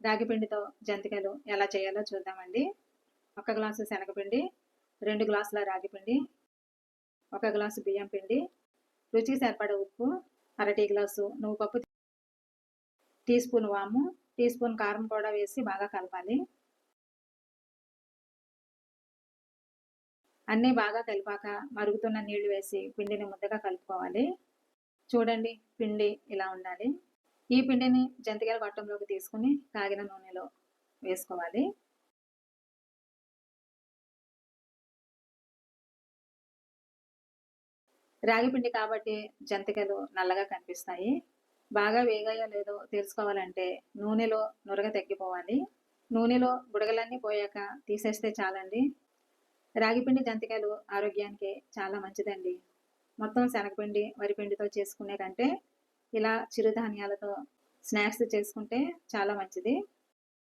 రాగిపిండితో జంతికలు ఎలా చేయాలో చూద్దామండి. ఒక గ్లాసు శనగపిండి రెండు గ్లాసుల రాగి పిండి ఒక గ్లాసు బియ్యం పిండి రుచికి సరిపడ ఉప్పు అర టీ గ్లాసు నువ్వు పప్పు టీ స్పూన్ వాము టీ స్పూన్ కారం కూడా వేసి బాగా కలపాలి. అన్నీ బాగా కలిపాక మరుగుతున్న నీళ్ళు వేసి పిండిని ముద్దగా కలుపుకోవాలి. చూడండి పిండి ఇలా ఉండాలి. ఈ పిండిని జంతికల గొట్టంలోకి తీసుకుని కాగిన నూనెలో వేసుకోవాలి. రాగి పిండి కాబట్టి జంతికలు నల్లగా కనిపిస్తాయి. బాగా వేగాయో లేదో తెలుసుకోవాలంటే నూనెలో నురగ తగ్గిపోవాలి. నూనెలో బుడగలన్నీ పోయాక తీసేస్తే చాలండి. రాగిపిండి జంతికలు ఆరోగ్యానికి చాలా మంచిదండి. మొత్తం శనగపిండి వరిపిండితో చేసుకునే కంటే ఇలా చిరుధాన్యాలతో స్నాక్స్ చేసుకుంటే చాలా మంచిది.